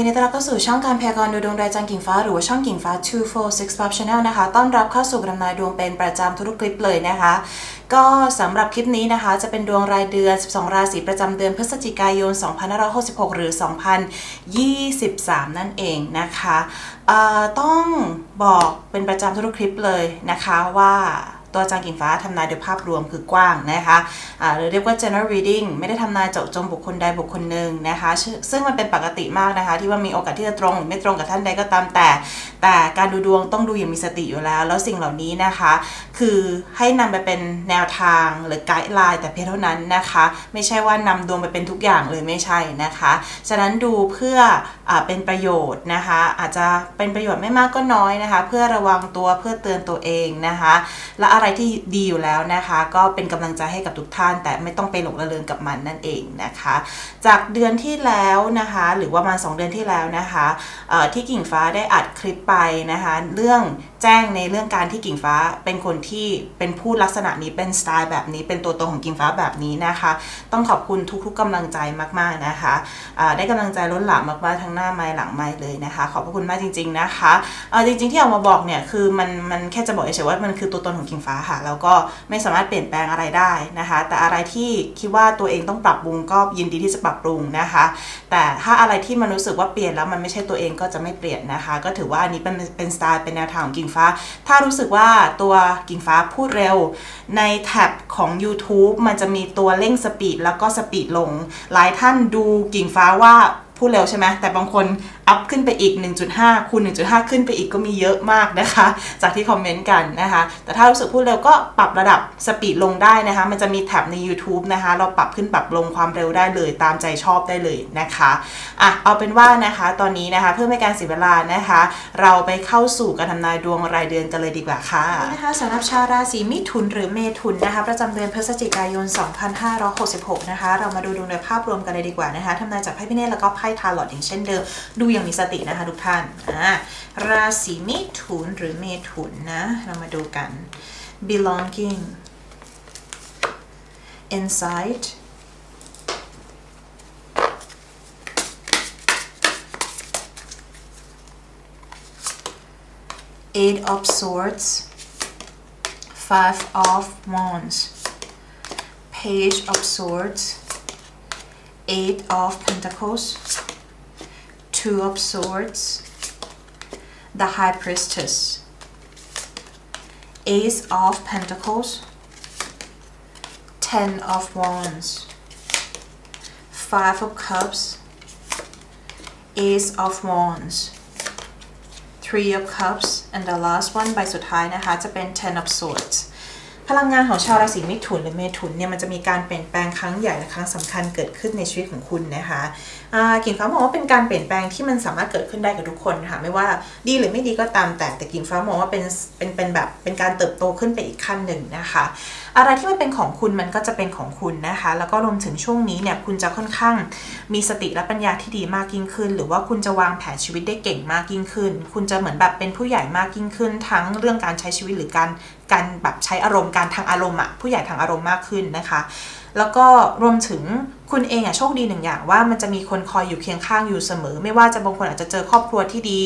ยินดีต้อนรับเข้าสู่ช่องการพยากรณ์ดูดวงรายจันทร์กิ่งฟ้าหรือว่าช่องกิ่งฟ้า 246 Pop Channel นะคะ ต้อนรับเข้าสู่การำนายดวงเป็นประจำทุกคลิปเลยนะคะ ก็สำหรับคลิปนี้นะคะ จะเป็นดวงรายเดือน 12 ราศีประจำเดือนพฤศจิกายน 2566 หรือ 2023 นั่นเองนะคะต้องบอกเป็นประจำทุกคลิปเลยนะคะว่า ตัวอาจารย์กิ่งฟ้าทำนายโดยภาพรวมคือกว้างนะคะหรือเรียกว่า general reading ไม่ได้ทำนายเจาะจงบุคคลใดบุคคลหนึ่งนะคะซึ่งมันเป็นปกติมากนะคะ ที่ว่ามีโอกาสที่จะตรงหรือไม่ตรงกับท่านใดก็ตามแต่ แต่การดูดวงต้องดูอย่างมีสติอยู่แล้ว แล้วสิ่งเหล่านี้นะคะ คือให้นำไปเป็นแนวทางหรือไกด์ไลน์แต่เพียงเท่านั้นนะคะ ไม่ใช่ว่านำดวงไปเป็นทุกอย่างเลยไม่ใช่นะคะ ฉะนั้นดูเพื่ออเป็นประโยชน์นะคะ อาจจะเป็นประโยชน์ไม่มากก็น้อยนะคะ เพื่อระวังตัวเพื่อเตือนตัวเองนะคะ และอะไรที่ดีอยู่แล้วนะคะ ก็เป็นกำลังใจให้กับทุกท่าน แต่ไม่ต้องไปหลงระเริงกับมันนั่นเองนะคะ จากเดือนที่แล้วนะคะ หรือว่ามา 2 เดือนที่แล้วนะคะที่กิ่งฟ้าได้อัดคลิปไปนะคะ เรื่องแจ้งในเรื่องการที่กิ่งฟ้าเป็นคนที่เป็นผู้ลักษณะนี้เป็นสไตล์แบบนี้เป็นตัวตนของกิ่งฟ้าแบบนี้นะคะ ต้องขอบคุณทุกๆกำลังใจมากๆนะคะได้กำลังใจล้นหลามมากๆทั้งหน้าไม้หลังไม้เลยนะคะ ขอบพระคุณมากจริง ๆนะคะจริงๆที่เอามาบอกเนี่ยคือมันมันแค่จะบอกเฉยๆว่ามันคือตัวตนของกิ่งฟ้าค่ะ แล้วก็ไม่สามารถเปลี่ยนแปลงอะไรได้นะคะ แต่อะไรที่คิดว่าตัวเองต้องปรับปรุงก็ยินดีที่จะปรับปรุงนะคะ แต่ถ้าอะไรที่มันรู้สึกว่าเปลี่ยนแล้วมันไม่ใช่ตัวเองก็จะไม่เปลี่ยนนะคะ ก็ถือว่าอันนี้เป็นเป็นสไตล์เป็นแนวทางของกิ่งฟ้า ถ้ารู้สึกว่าตัวกิ่งฟ้าพูดเร็ว ในแท็บของ YouTube มันจะมีตัวเร่งสปีดแล้วก็สปีดลง หลายท่านดูกิ่งฟ้าว่าพูดเร็วใช่ไหมแต่บางคน อัพขึ้นไปอีก 1.5 คูณ 1.5 ขึ้นไปอีกก็มีเยอะมากนะคะ จากที่คอมเมนต์กันนะคะ แต่ถ้ารู้สึกพูดเร็วก็ปรับระดับสปีดลงได้นะคะ มันจะมีแท็บใน YouTube นะคะ เราปรับขึ้นปรับลงความเร็วได้เลย ตามใจชอบได้เลยนะคะอะเอาเป็นว่านะคะ ตอนนี้นะคะเพื่อไม่การเสียเวลานะคะ เราไปเข้าสู่การทำนายดวงรายเดือนกันเลยดีกว่าค่ะนะคะสำหรับชาวราศีมิถุนหรือเมถุนนะคะ ประจำเดือนพฤศจิกายน 2566 นะคะ เรามาดูดวงโดยภาพรวมกันเลยดีกว่านะคะทำนายจากไพ่พิเนศแล้วก็ไพ่ทาร์ลอตอย่างเช่นเดิมดูอย่างมีสตินะคะทุกท่านอ่าราศีมิถุนหรือเมถุนนะ เรามาดูกัน belonging inside eight of swords five of wands page of swords eight of pentacles two of swords the high priestess ace of pentacles ten of wands five of cups ace of wands three of cups and the last one ใบสุดท้ายนะคะ จะเป็น ten of swords พลังงานของชาวราศีมิถุนหรือเมถุนเนี่ยมันจะมีการเปลี่ยนแปลงครั้งใหญ่และครั้งสำคัญเกิดขึ้นในชีวิตของคุณนะคะอ่ากิ่งฟ้ามองว่าเป็นการเปลี่ยนแปลงที่มันสามารถเกิดขึ้นได้กับทุกคนค่ะไม่ว่าดีหรือไม่ดีก็ตามแต่แต่กิ่งฟ้ามองว่าเป็นเป็นเป็นแบบเป็นการเติบโตขึ้นไปอีกขั้นหนึ่งนะคะ อะไรที่มันเป็นของคุณมันก็จะเป็นของคุณนะคะ แล้วก็รวมถึงช่วงนี้เนี่ยคุณจะค่อนข้างมีสติและปัญญาที่ดีมากยิ่งขึ้น หรือว่าคุณจะวางแผนชีวิตได้เก่งมากยิ่งขึ้น คุณจะเหมือนแบบเป็นผู้ใหญ่มากยิ่งขึ้น ทั้งเรื่องการใช้ชีวิตหรือการ การแบบใช้อารมณ์การทางอารมณ์อะผู้ใหญ่ทางอารมณ์มากขึ้นนะคะ แล้วก็รวมถึง คุณเองอะโชคดีหนึ่งอย่างว่ามันจะมีคนคอยอยู่เคียงข้างอยู่เสมอ ไม่ว่าจะบางคนอาจจะเจอครอบครัวที่ดี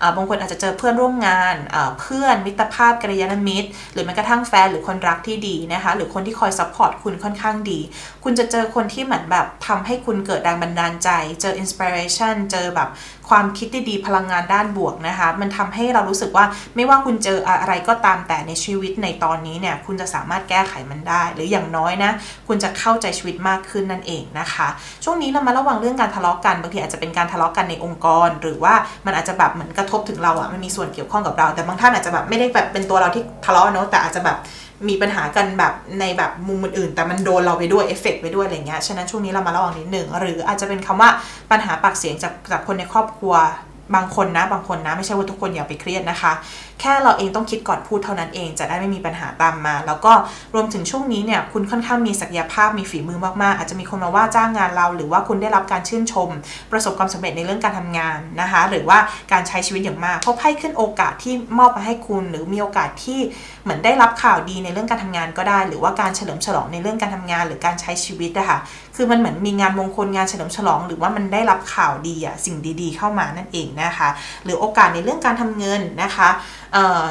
อ่าบางคนอาจจะเจอเพื่อนร่วมงานอ่าเพื่อนมิตรภาพกัลยาณมิตร หรือแม้กระทั่งแฟนหรือคนรักที่ดีนะคะหรือคนที่คอยซัพพอร์ตคุณค่อนข้างดี คุณจะเจอคนที่เหมือนแบบทำให้คุณเกิดแรงบันดาลใจ เจออินสปิเรชันเจอแบบความคิดดีๆพลังงานด้านบวกนะคะมันทำให้เรารู้สึกว่าไม่ว่าคุณเจออะไรก็ตามแต่ในชีวิตในตอนนี้เนี่ยคุณจะสามารถแก้ไขมันได้ หรืออย่างน้อยนะคุณจะเข้าใจชีวิตมากขึ้นนั่นเองนะคะ ช่วงนี้เรามาระวังเรื่องการทะเลาะกันบางทีอาจจะเป็นการทะเลาะกันในองค์กร หรือว่ามันอาจจะแบบเหมือนกระทบถึงเราอะ่ะมันมีส่วนเกี่ยวข้องกับเรา แต่บางท่านอาจจะแบบไม่ได้แบบเป็นตัวเราที่ทะเลาะเนอะแต่อาจจะแบบมีปัญหากันแบบในแบบมุมอื่นๆ แต่มันโดนเราไปด้วยเอฟเฟกไปด้วยอะไรเงี้ย ฉะนั้นช่วงนี้เรามาระวังนิดหนึ่ง หรืออาจจะเป็นคำว่าปัญหาปากเสียงจากจากคนในครอบครัว บางคนนะบางคนนะไม่ใช่ว่าทุกคนอย่าไปเครียดนะคะ แค่เราเองต้องคิดก่อนพูดเท่านั้นเองจะได้ไม่มีปัญหาตามมา แล้วก็รวมถึงช่วงนี้เนี่ยคุณค่อนข้างมีศักยภาพมีฝีมือมากๆ อาจจะมีคนมาว่าจ้างงานเรา หรือว่าคุณได้รับการชื่นชม ประสบความสำเร็จในเรื่องการทำงานนะคะ หรือว่าการใช้ชีวิตอย่างมากเพราะไพ่ขึ้นโอกาสที่มอบมาให้คุณ หรือมีโอกาสที่เหมือนได้รับข่าวดีในเรื่องการทำงานก็ได้ หรือว่าการเฉลิมฉลองในเรื่องการทำงาน หรือการใช้ชีวิตนะคะ คือมันเหมือนมีงานมงคลงานเฉลิมฉลอง หรือว่ามันได้รับข่าวดีอะสิ่งดีๆ เข้ามานั่นเองนะคะ หรือโอกาสในเรื่องการทำเงินนะคะ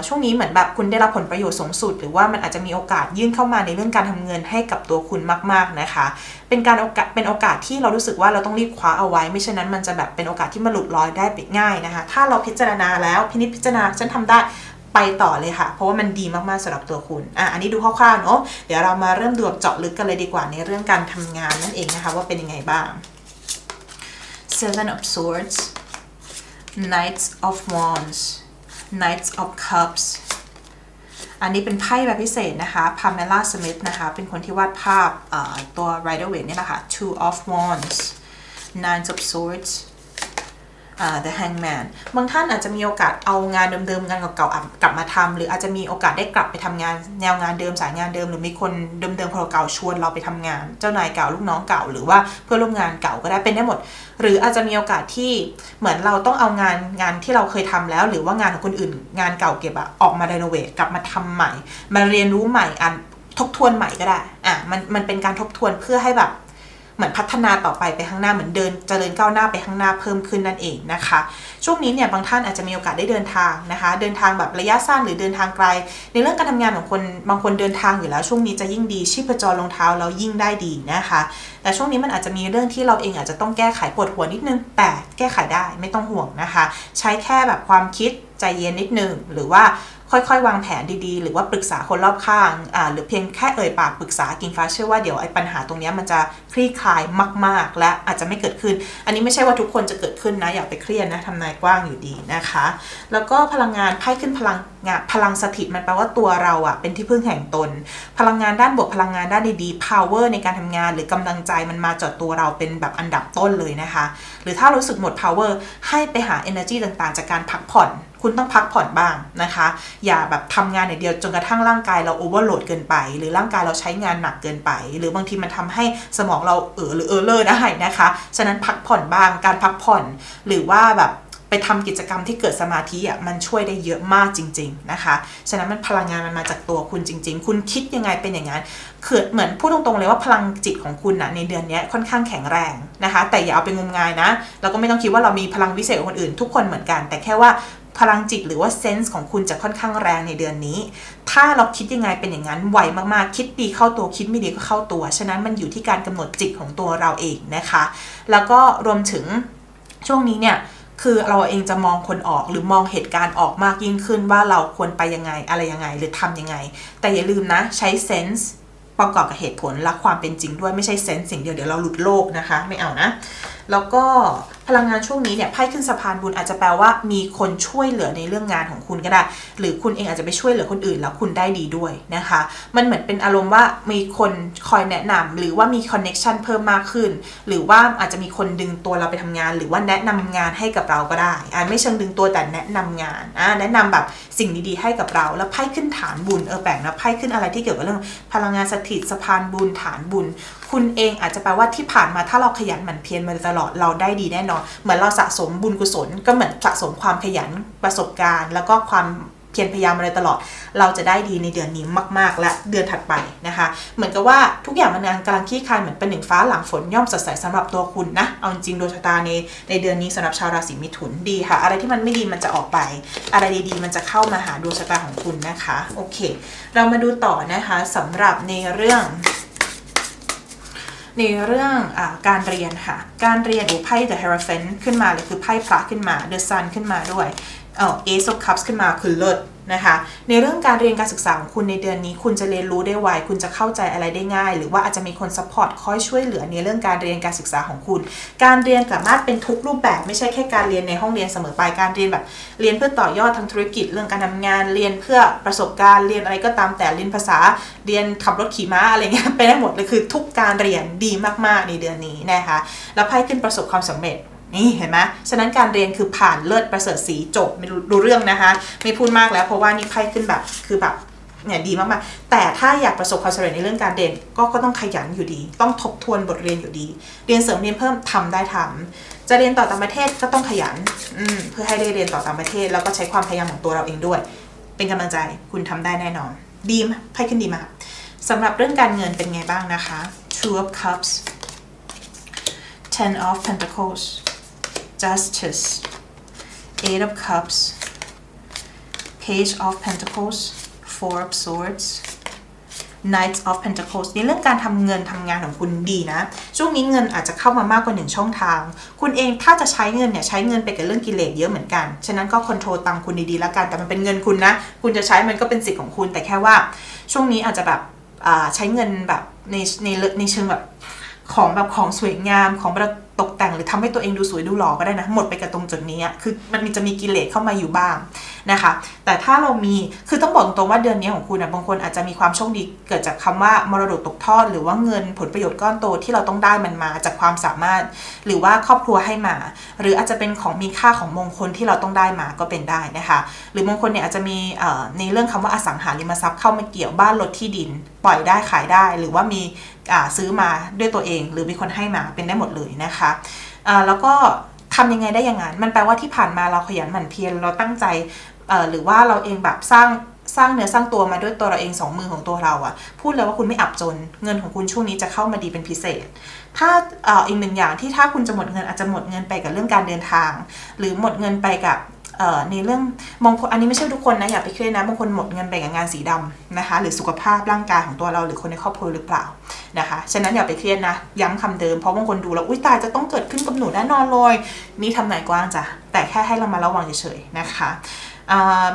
ช่วงนี้เหมือนแบบคุณได้รับผลประโยชน์สูงสุด หรือว่ามันอาจจะมีโอกาสยื่นเข้ามาในเรื่องการทำเงินให้กับตัวคุณมาก ๆนะคะ เป็นการโอกาสเป็นโอกาสที่เรารู้สึกว่าเราต้องรีบคว้าเอาไว้ ไม่เช่นนั้นมันจะแบบเป็นโอกาสที่มาหลุดลอยได้ไปง่ายนะคะ ถ้าเราพิจารณาแล้วพินิจพิจารณาฉันทำได้ ไปต่อเลยค่ะ เพราะว่ามันดีมากๆสำหรับตัวคุณอะอันนี้ดูคร่าวๆเนาะเดี๋ยวเรามาเริ่มดูเจาะลึกกันเลยดีกว่าในเรื่องการทำงานนั่นเองนะคะว่าเป็นยังไงบ้าง Seven of Swords Knights of Wands Knights of Cups อันนี้เป็นไพ่แบบพิเศษนะคะพาเมล่าสมิธนะคะ เป็นคนที่วาดภาพตัว Rider Waite นี่แหละค่ะ Two of Wands Nine of Swords The Hangman บางท่านอาจจะมีโอกาสเอางานเดิมๆงานเก่าๆกลับมาทำหรืออาจจะมีโอกาสได้กลับไปทำงานแนวงานเดิมสายงานเดิม หรือมีคนเดิมๆคนเก่าชวนเราไปทำงาน เจ้านายเก่าลูกน้องเก่า หรือว่าเพื่อร่วมงานเก่าก็ได้เป็นได้หมด หรืออาจจะมีโอกาสที่เหมือนเราต้องเอางานงานที่เราเคยทำแล้ว หรือว่างานของคนอื่น งานเก่าเก็บอะออกมารีโนเวทกลับมาทำใหม่ มาเรียนรู้ใหม่อันทบทวนใหม่ก็ได้อะมันมันเป็นการทบทวนเพื่อให้แบบ เหมือนพัฒนาต่อไปไปข้างหน้าเหมือนเดินจเจริญก้าวหน้าไปข้างหน้าเพิ่มขึ้นนั่นเองนะคะ ช่วงนี้เนี่ยบางท่านอาจจะมีโอกาสได้เดินทางนะคะ เดินทางแบบระยะสั้นหรือเดินทางไกล ในเรื่องการทำงานของคนบางคนเดินทางอยู่แล้ว ช่วงนี้จะยิ่งดีชีพจรรองเท้าเรายิ่งได้ดีนะคะ แต่ช่วงนี้มันอาจจะมีเรื่องที่เราเองอาจจะต้องแก้ไขปวดหัวนิดนึง แต่แก้ไขได้ไม่ต้องห่วงนะคะ ใช้แค่แบบความคิดใจเย็นนิดนึงหรือว่า ค่อยๆ วางแผนดีๆ หรือว่าปรึกษาคนรอบข้างอ่าหรือเพียงแค่เอ่ยปากปรึกษากิงฟ้าเชื่อว่าเดี๋ยวไอ้ปัญหาตรงนี้มันจะคลี่คลายมาก ๆ และอาจจะไม่เกิดขึ้น อันนี้ไม่ใช่ว่าทุกคนจะเกิดขึ้นนะอย่าไปเครียดนะทำนายกว้างอยู่ดีนะคะ แล้วก็พลังงานไพ่ขึ้นพลังงานพลังสถิตมันแปลว่าตัวเราอะเป็นที่พึ่งแห่งตน พลังงานด้านบวกพลังงานด้านดีๆ power ในการทำงานหรือกำลังใจมันมาจอดตัวเราเป็นแบบอันดับต้นเลยนะคะ หรือถ้ารู้สึกหมด power ให้ไปหา energy ต่างๆ จากการพักผ่อนคุณต้องพักผ่อนบ้างนะคะ อย่าแบบทำงานอย่างเดียวจนกระทั่งร่างกายเราโอเวอร์โหลดเกินไป หรือร่างกายเราใช้งานหนักเกินไป หรือบางทีมันทำให้สมองเราเออหรือเออเลอร์ได้นะคะ ฉะนั้นพักผ่อนบ้างการพักผ่อน หรือว่าแบบไปทำกิจกรรมที่เกิดสมาธิอะมันช่วยได้เยอะมากจริง ๆนะคะ ฉะนั้นมันพลังงานมันมาจากตัวคุณจริง ๆ คุณคิดยังไงเป็นอย่างนั้นคือเหมือนพูดตรงๆเลยว่าพลังจิตของคุณนะในเดือนนี้ค่อนข้างแข็งแรงนะคะ แต่อย่าเอาไปงมงายนะเราก็ไม่ต้องคิดว่าเรามีพลังวิเศษกว่าคนอื่นทุกคนเหมือนกัน แต่แค่ว่า พลังจิตหรือว่าเซนส์ของคุณจะค่อนข้างแรงในเดือนนี้ ถ้าเราคิดยังไงเป็นอย่างนั้นไวมากๆ คิดดีเข้าตัวคิดไม่ดีก็เข้าตัว ฉะนั้นมันอยู่ที่การกำหนดจิตของตัวเราเองนะคะ แล้วก็รวมถึงช่วงนี้เนี่ยคือเราเองจะมองคนออกหรือมองเหตุการณ์ออกมากยิ่งขึ้นว่าเราควรไปยังไงอะไรยังไงหรือทำยังไง แต่อย่าลืมนะใช้เซนส์ประกอบกับเหตุผลและความเป็นจริงด้วยไม่ใช่เซนส์สิ่งเดียวเดี๋ยวเราหลุดโลกนะคะ ไม่เอานะ แล้วก็พลังงานช่วงนี้เนี่ยไพ่ขึ้นสะพานบุญอาจจะแปลว่ามีคนช่วยเหลือในเรื่องงานของคุณก็ได้ หรือคุณเองอาจจะไปช่วยเหลือคนอื่นแล้วคุณได้ดีด้วยนะคะ มันเหมือนเป็นอารมณ์ว่ามีคนคอยแนะนำหรือว่ามีคอนเน็ชันเพิ่มมากขึ้น หรือว่าอาจจะมีคนดึงตัวเราไปทำงาน หรือว่าแนะนำงานให้กับเราก็ได้อ่าไม่เชิงดึงตัวแต่แนะนำงานอ่าแนะนำแบบสิ่งดีๆให้กับเรา แล้วไพ่ขึ้นฐานบุญเออแปลกนะไพ่ขึ้นอะไรที่เกี่ยวกับเรื่องพลังงานสถิตสะพานบุญฐานบุญคุณเองอาจจะแปลว่าที่ผ่านมาถ้าเราขยันหมั่นเพียรมาตลอดเราได้ดีแน่นอน เหมือนเราสะสมบุญกุศล ก็เหมือนสะสมความขยันประสบการณ์ แล้วก็ความเพียรพยายามมาตลอด เราจะได้ดีในเดือนนี้มาก ๆ และเดือนถัดไปนะคะ เหมือนกับว่าทุกอย่างมันกำลังขี้คายเหมือนเป็นหนึ่งฟ้าหลังฝนย่อมสดใสสำหรับตัวคุณนะ เอาจริงดวงชะตาในในเดือนนี้สำหรับชาวราศีมิถุนดีค่ะ อะไรที่มันไม่ดีมันจะออกไป อะไรดีๆ มันจะเข้ามาหาดวงชะตาของคุณนะคะ โอเค เรามาดูต่อนะคะสำหรับในเรื่อง ในเรื่องอการเรียนค่ะ การเรียนโอ้ไพ่ The Hierophant ขึ้นมาเลยคือไพ่พระขึ้นมา The Sun ขึ้นมาด้วย เออ Ace of Cups ขึ้นมาคือเลิศนะคะ ในเรื่องการเรียนการศึกษาของคุณในเดือนนี้ คุณจะเรียนรู้ได้ไว คุณจะเข้าใจอะไรได้ง่าย หรือว่าอาจจะมีคนซัพพอร์ตคอยช่วยเหลือในเรื่องการเรียนการศึกษาของคุณ การเรียนสามารถเป็นทุกรูปแบบ ไม่ใช่แค่การเรียนในห้องเรียนเสมอไป การเรียนแบบเรียนเพื่อต่อยอดทางธุรกิจ เรื่องการทำงาน เรียนเพื่อประสบการณ์ เรียนอะไรก็ตามแต่เรียนภาษา เรียนขับรถขี่ม้าอะไรเงี้ยไปได้หมดเลยคือทุกการเรียนดีมากๆในเดือนนี้นะคะ แล้วไพ่ขึ้นประสบความสำเร็จ นี่เห็นไหมฉะนั้นการเรียนคือผ่านเลิศประเสริฐสีจบไม่รู้เรื่องนะคะ ไม่พูดมากแล้วเพราะว่านี่ไพ่ขึ้นแบบคือแบบเนี่ยดีมากๆ แต่ถ้าอยากประสบความสำเร็จในเรื่องการเรียนก็ก็ต้องขยันอยู่ดี ต้องทบทวนบทเรียนอยู่ดี เรียนเสริมเรียนเพิ่มทำได้ทำจะเรียนต่อต่างประเทศก็ต้องขยันอืเพื่อให้ได้เรียนต่อต่างประเทศ แล้วก็ใช้ความพยายามของตัวเราเองด้วย เป็นกำลังใจคุณทำได้แน่นอน ดีมไพ่ขึ้นดีมากสำหรับเรื่องการเงินเป็นไงบ้างนะคะ Two of Cups Ten of Pentacles Justice Eight of Cups Page of Pentacles Four of Swords Knight of Pentacles ในเรื่องการทำเงินทำงานของคุณดีนะ ช่วงนี้เงินอาจจะเข้ามามากกว่าหนึ่งช่องทาง คุณเองถ้าจะใช้เงินเนี่ยใช้เงินไปกับเรื่องกิเลสเยอะเหมือนกัน ฉะนั้นก็คอนโทรลตังคุณดีๆแล้วกัน แต่มันเป็นเงินคุณนะ คุณจะใช้มันก็เป็นสิทธิ์ของคุณ แต่แค่ว่า ช่วงนี้อาจจะแบบใช้เงินแบบในในในเชิงแบบของแบบของสวยงามของแบบ ตกแต่งหรือทำให้ตัวเองดูสวยดูหล่อก็ได้นะ หมดไปกับตรงจุดนี้คือมันมีจะมีกิเลสเข้ามาอยู่บ้างนะคะ แต่ถ้าเรามีคือต้องบอกตรงๆว่าเดือนนี้ของคุณนะบางคนอาจจะมีความโชคดีเกิดจากคำว่ามรดกตกทอด หรือว่าเงินผลประโยชน์ก้อนโตที่เราต้องได้มันมาจากความสามารถ หรือว่าครอบครัวให้มา หรืออาจจะเป็นของมีค่าของมงคลที่เราต้องได้มาก็เป็นได้นะคะ หรือบางคนเนี่ยอาจจะมีในเรื่องคำว่าอสังหาริมทรัพย์เข้ามาเกี่ยวบ้านรถที่ดิน ปล่อยได้ขายได้ หรือว่ามีซื้อมาด้วยตัวเอง หรือมีคนให้มาเป็นได้หมดเลยนะคะะแล้วก็ทำยังไงได้อย่างนั้น มันแปลว่าที่ผ่านมาเราขยันหมั่นเพียรเราตั้งใจหรือว่าเราเองแบบสร้างสร้างเนื้อสร้างตัวมาด้วยตัวเราเองสองมือของตัวเราอะพูดเลยว่าคุณไม่อับจน เงินของคุณช่วงนี้จะเข้ามาดีเป็นพิเศษ ถ้าออีกหนึ่งอย่างที่ถ้าคุณจะหมดเงินอาจจะหมดเงินไปกับเรื่องการเดินทาง หรือหมดเงินไปกับ ในเรื่องบางคนอันนี้ไม่ใช่ทุกคนนะอย่าไปเครียดนะบางคนหมดเงินไปกับงานสีดำนะคะ หรือสุขภาพร่างกายของตัวเราหรือคนในครอบครัวหรือเปล่านะคะฉะนั้นอย่าไปเครียดนะ ย้ำคำเดิมเพราะบางคนดูแล้วอุ้ยตายจะต้องเกิดขึ้นกับหนูแน่นอนเลยนี่ทำนายกว้างจ้ะแต่แค่ให้เรามาระวังเฉยๆนะคะ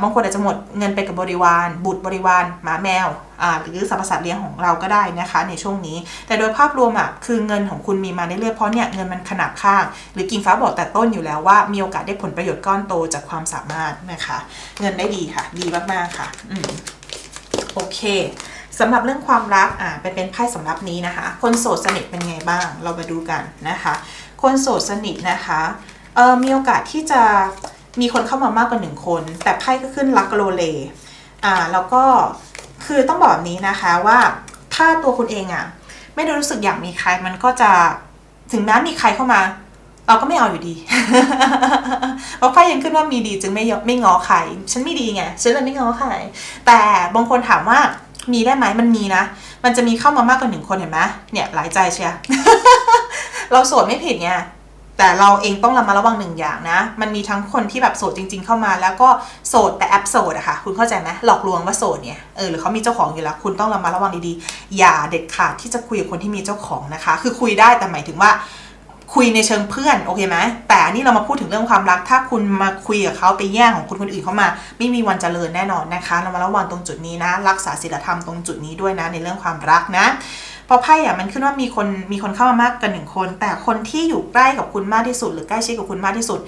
บางคนอาจจะหมดเงินไปกับบริวาร บุตรบริวารหมาแมวหรือสรรพสัตว์เลี้ยงของเราก็ได้นะคะ ในช่วงนี้ แต่โดยภาพรวมอะคือเงินของคุณมีมาเรื่อยๆเพราะเนี่ยเงินมันขนาบข้าง หรือกิ่งฟ้าบอกแต่ต้นอยู่แล้วว่ามีโอกาสได้ผลประโยชน์ก้อนโตจากความสามารถนะคะ เงินได้ดีค่ะ ดีมากๆค่ะอืมโอเคสำหรับเรื่องความรักอ่าเป็นเป็นไพ่สำหรับนี้นะคะ คนโสดสนิทเป็นไงบ้าง เรามาดูกันนะคะ คนโสดสนิทนะคะเออมีโอกาสที่จะ มีคนเข้ามามากกว่าหนึ่งคน แต่ไพ่ก็ขึ้นลักโลเลอ่าแล้วก็คือต้องบอกแบบนี้นะคะว่าถ้าตัวคุณเองอะ่ะ ไม่ได้รู้สึกอยากมีใครมันก็จะถึงแม้มีใครเข้ามา เราก็ไม่เอาอยู่ดี เพราะไพ่ยังขึ้นว่ามีดีจึงไม่ไม่ง้อใครฉันไม่ดีไงฉันเลยไม่ง้อใครแต่บางคนถามว่ามีได้ไหมมันมีนะ มันจะมีเข้ามามากกว่าหนึ่งคนเห็นไหมเนี่ยหลายใจเชียเราโสดไม่ผิดไง แต่เราเองต้องระมัดระวังหนึ่งอย่างนะ มันมีทั้งคนที่แบบโสดจริง ๆ เข้ามา แล้วก็โสดแต่แอปโสดอะค่ะ คุณเข้าใจไหมหลอกลวงว่าโสดเนี่ย เออ หรือเขามีเจ้าของอยู่แล้ว คุณต้องระมัดระวังดีๆ อย่าเด็ดขาดที่จะคุยกับคนที่มีเจ้าของนะคะ คือคุยได้แต่หมายถึงว่าคุยในเชิงเพื่อนโอเคไหมแต่อันนี้เรามาพูดถึงเรื่องความรัก ถ้าคุณมาคุยกับเขาไปแย่งของคนคนอื่นเข้ามา ไม่มีวันเจริญแน่นอนนะคะ เรามาระวังตรงจุดนี้นะ รักษาศีลธรรมตรงจุดนี้ด้วยนะในเรื่องความรักนะ ราะไพ่อะมันขึ้นว่ามีคนมีคนเข้ามามากกันหนึ่งคน แต่คนที่อยู่ใกล้กับคุณมากที่สุด หรือใกล้ชิดกับคุณมากที่สุด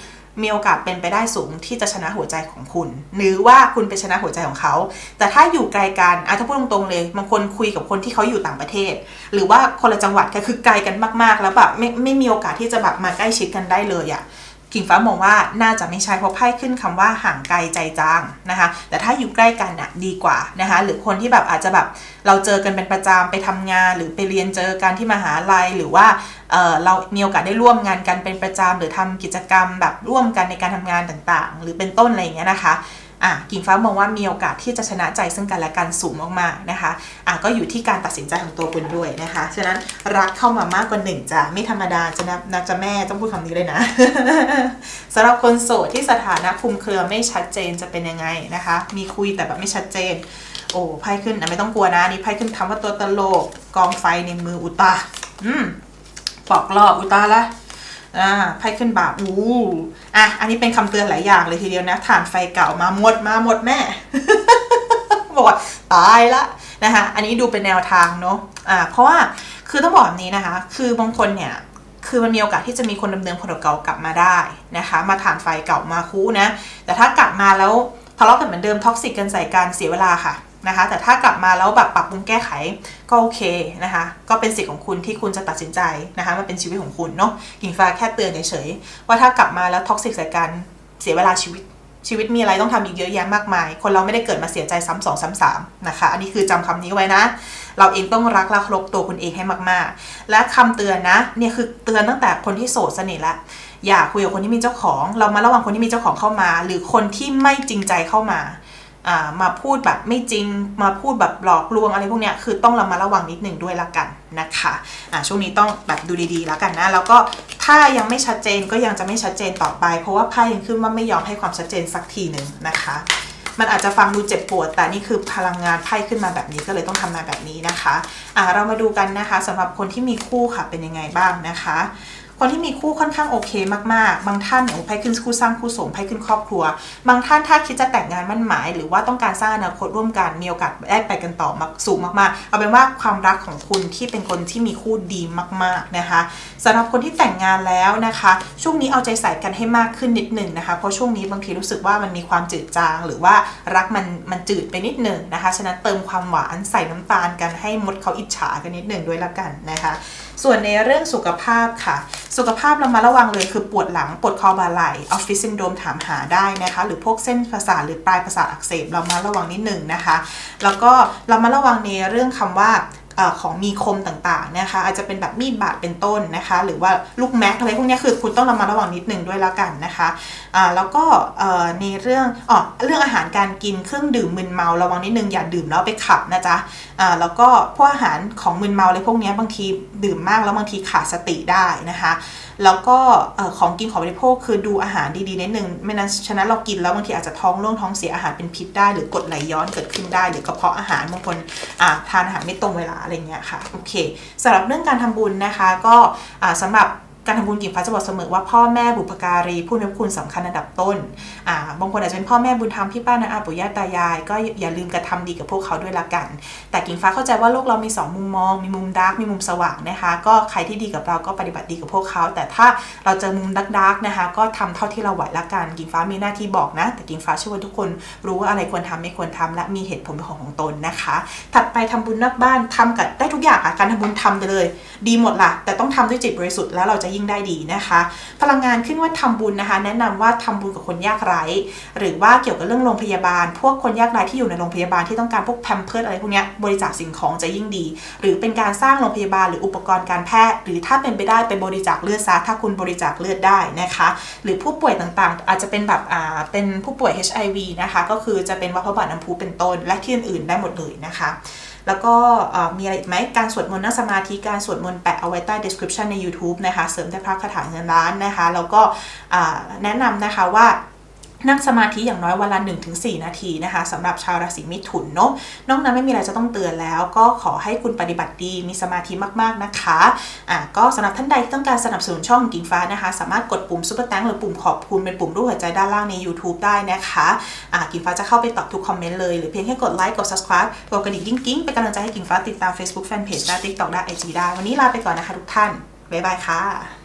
มีโอกาสเป็นไปได้สูงที่จะชนะหัวใจของคุณ หรือว่าคุณไปชนะหัวใจของเขา แต่ถ้าอยู่ไกลกันอะถ้าพูดตรงๆเลยบางคนคุยกับคนที่เขาอยู่ต่างประเทศ หรือว่าคนละจังหวัดก็คือไกลกันมากๆ แล้วแบบไม่ไม่มีโอกาสที่จะแบบมาใกล้ชิดกันได้เลยอะ่ะ กิ่งฟ้ามองว่าน่าจะไม่ใช่เพราะไพ่ขึ้นคำว่าห่างไกลใจจางนะคะ แต่ถ้าอยู่ใกล้กันอะดีกว่านะคะหรือคนที่แบบอาจจะแบบเราเจอกันเป็นประจำไปทำงาน หรือไปเรียนเจอกันที่มหาลัยหรือว่าเเรามีโอกาสได้ร่วมงานกันเป็นประจำหรือทำกิจกรรมแบบร่วมกันในการทำงานต่างๆ หรือเป็นต้นอะไรอย่างเงี้ยนะคะ อะกิ่งฟ้ามองว่ามีโอกาสที่จะชนะใจซึ่งกันและกันสูงมากๆนะคะอะก็อยู่ที่การตัดสินใจของตัวคุณด้วยนะคะ ฉะนั้นรักเข้ามามากกว่าหนึ่งจะไม่ธรรมดาจะนะนะจะแม่ต้องพูดคำนี้เลยนะสำหรับคนโสดที่สถานะคุมเครือไม่ชัดเจนจะเป็นยังไงนะคะ มีคุยแต่แบบไม่ชัดเจน โอ้ไพ่ขึ้นนะไม่ต้องกลัวนะนี่ไพ่ขึ้นทำว่าตัวตลกกองไฟในมืออุตาอืมปอกลอกอุตาละ อ่าไพ่ขึ้นบาปอู้อะ อันนี้เป็นคำเตือนหลายอย่างเลยทีเดียวนะฐานไฟเก่ามาหมดมาหมดแม่ บอกว่าตายละนะคะ อันนี้ดูเป็นแนวทางเนาะอ่า เพราะว่าคือต้องบอกแบบนี้นะคะ คือบางคนเนี่ยคือมันมีโอกาสที่จะมีคนเดิมๆคนเก่ากลับมาได้นะคะ มาฐานไฟเก่ามาคู่นะ แต่ถ้ากลับมาแล้วทะเลาะกันเหมือนเดิมท็อกซิกกันใส่กันเสียเวลาค่ะ นะคะ แต่ถ้ากลับมาแล้วแบบปรับปรุงแก้ไขก็โอเคนะคะ ก็เป็นสิทธิ์ของคุณที่คุณจะตัดสินใจนะคะ มันเป็นชีวิตของคุณเนาะกิ่งฟ้าแค่เตือนเฉยๆว่าถ้ากลับมาแล้วท็อกซิกใส่กันเสียเวลาชีวิตชีวิตมีอะไรต้องทำอีกเยอะแยะมากมาย คนเราไม่ได้เกิดมาเสียใจซ้ำสองซ้ำสามนะคะ อันนี้คือจำคำนี้ไว้นะ เราเองต้องรักและเคารพตัวคุณเองให้มากๆ และคำเตือนนะเนี่ยคือเตือนตั้งแต่คนที่โสดสนิทละอย่าคุยกับคนที่มีเจ้าของ เรามาระวังคนที่มีเจ้าของเข้ามา หรือคนที่ไม่จริงใจเข้ามา มาพูดแบบไม่จริง มาพูดแบบหลอกลวงอะไรพวกเนี้ยคือต้องเรามาระวังนิดหนึ่งด้วยละกันนะคะอ่าช่วงนี้ต้องแบบดูดีๆแล้วกันนะแล้วก็ถ้ายังไม่ชัดเจนก็ยังจะไม่ชัดเจนต่อไป เพราะว่าไพ่ยังขึ้นว่าไม่ยอมให้ความชัดเจนสักทีหนึ่งนะคะมันอาจจะฟังดูเจ็บปวด แต่นี่คือพลังงานไพ่ขึ้นมาแบบนี้ก็เลยต้องทำมาแบบนี้นะคะอ่าเรามาดูกันนะคะสำหรับคนที่มีคู่ค่ะเป็นยังไงบ้างนะคะ คนที่มีคู่ค่อนข้างโอเคมากๆ บางท่านโอ้ไพ่ขึ้นคู่สร้างคู่สมไพ่ขึ้นครอบครัว บางท่านถ้าคิดจะแต่งงานมั่นหมาย หรือว่าต้องการสร้างอนาคตร่วมกันมีโอกาสได้ไปกันต่อมาสูงมากๆ เอาเป็นว่าความรักของคุณที่เป็นคนที่มีคู่ดีมากๆนะคะสำหรับคนที่แต่งงานแล้วนะคะ ช่วงนี้เอาใจใส่กันให้มากขึ้นนิดหนึ่งนะคะเพราะช่วงนี้บางทีรู้สึกว่ามันมีความจืดจาง หรือว่ารักมันมันจืดไปนิดหนึ่งนะคะฉะนั้นเติมความหวานใส่น้ำตาลกันให้มดเขาอิจฉากันนิดหนึ่งด้วยละกันนะคะ ส่วนในเรื่องสุขภาพค่ะ สุขภาพเรามาระวังเลยคือปวดหลัง ปวดคอบ่าไหล่ออฟฟิศซินโดมถามหาได้นะคะ หรือพวกเส้นประสาทหรือปลายประสาทอักเสบเรามาระวังนิดหนึ่งนะคะ แล้วก็เรามาระวังในเรื่องคำว่า อของมีคมต่างๆนะคะอาจจะเป็นแบบมีดบาดเป็นต้นนะคะ หรือว่าลูกแม็กอะไรพวกนี้คือคุณต้องระมัดระวังนิดหนึ่งด้วยแล้วกันนะคะอ่าแล้วก็ในเรื่องอ๋อเรื่องอาหารการกินเครื่องดื่มมึนเมาระวังนิดนึงอย่าดื่มแล้วไปขับนะจ๊ะอ่าแล้วก็พวกอาหารของมึนเมาอะไรพวกนี้บางทีดื่มมากแล้วบางทีขาดสติได้นะคะ แล้วก็ของกินของบริโภคคือดูอาหารดีๆนิดนึงไม่นั้นฉะนั้นเรากินแล้วบางทีอาจจะท้องร่วงท้องเสียอาหารเป็นพิษได้ หรือกดไหลย้อนเกิดขึ้นได้ หรือกระเพาะอาหารบางคนทานอาหารไม่ตรงเวลาอะไรเงี้ยค่ะโอเคสำหรับเรื่องการทำบุญนะคะ ก็สำสำหรับ การทำบุญกิ่งฟ้าจะบอกเสมอว่าพ่อแม่บุพการีผู้มีคุณสำคัญอันดับต้นอ่าบางคนอาจจะเป็นพ่อแม่บุญธรรมพี่ป้านาอาปู่ย่าตายาย ก็อย่าลืมกระทำดีกับพวกเขาด้วยละกัน แต่กิ่งฟ้าเข้าใจว่าโลกเรามี 2 มุมมอง มีมุมดาร์กมีมุมสว่างนะคะ ก็ใครที่ดีกับเราก็ปฏิบัติดีกับพวกเขา แต่ถ้าเราเจอมุมดาร์กนะคะ ก็ทำเท่าที่เราไหวละกัน กิ่งฟ้ามีหน้าที่บอกนะ แต่กิ่งฟ้าเชื่อว่าทุกคนรู้ว่าอะไรควรทำไม่ควรทำและมีเหตุผลของของตนนะคะ ถัดไปทำบุญนอกบ้านทำกับได้ทุกอย่างค่ะการทำบุญทำไปเลย ดีหมดล่ะ แต่ต้องทำด้วยจิตบริสุทธิ์แล้วเราจะยิ่งได้ดีนะคะ พลังงานขึ้นว่าทำบุญนะคะ แนะนำว่าทำบุญกับคนยากไร้ หรือว่าเกี่ยวกับเรื่องโรงพยาบาล พวกคนยากไร้ที่อยู่ในโรงพยาบาลที่ต้องการพวกแพมเพิร์ดอะไรพวกนี้บริจาคสิ่งของจะยิ่งดี หรือเป็นการสร้างโรงพยาบาลหรืออุปกรณ์การแพทย์ หรือถ้าเป็นไปได้ไปบริจาคเลือดซะถ้าคุณบริจาคเลือดได้นะคะ หรือผู้ป่วยต่างๆ อาจจะเป็นแบบอ่าเป็นผู้ป่วย HIV นะคะก็คือจะเป็นวัคบาตน้ำพุเป็นต้นและที่อื่นๆได้หมดเลยนะคะ แล้วก็มีอะไรอีกไหมการสวดมนต์นั่งสมาธิการสวดมนต์แปะเอาไว้ใต้ description ใน YouTube นะคะ เสริมได้พระคาถาเงินล้านนะคะ แล้วก็แนะนำนะคะว่า นั่งสมาธิอย่างน้อยวันละ 1-4 นาทีนะคะสำหรับชาวราศีมิถุนเนาะนอกนั้นไม่มีอะไรจะต้องเตือนแล้ว ก็ขอให้คุณปฏิบัติดีมีสมาธิมากๆนะคะอะก็สำหรับท่านใดที่ต้องการสนับสนุนช่องกิ่งฟ้านะคะ สามารถกดปุ่มซุปเปอร์แตงหรือปุ่มขอบคุณเป็นปุ่มรูปหัวใจด้านล่างใน YouTube ได้นะคะอะกิ่งฟ้าจะเข้าไปตอบทุกคอมเมนต์เลย หรือเพียงแค่กดไลค์กด subscribe กดกระดิ่งกิ้งๆเป็นกำลังใจให้กิ่งฟ้าติดตาม Facebook Fanpage ได้ TikTok ได้ IG ได้วันนี้ลาไปก่อนนะคะทุกท่านบ๊ายบายค่ะ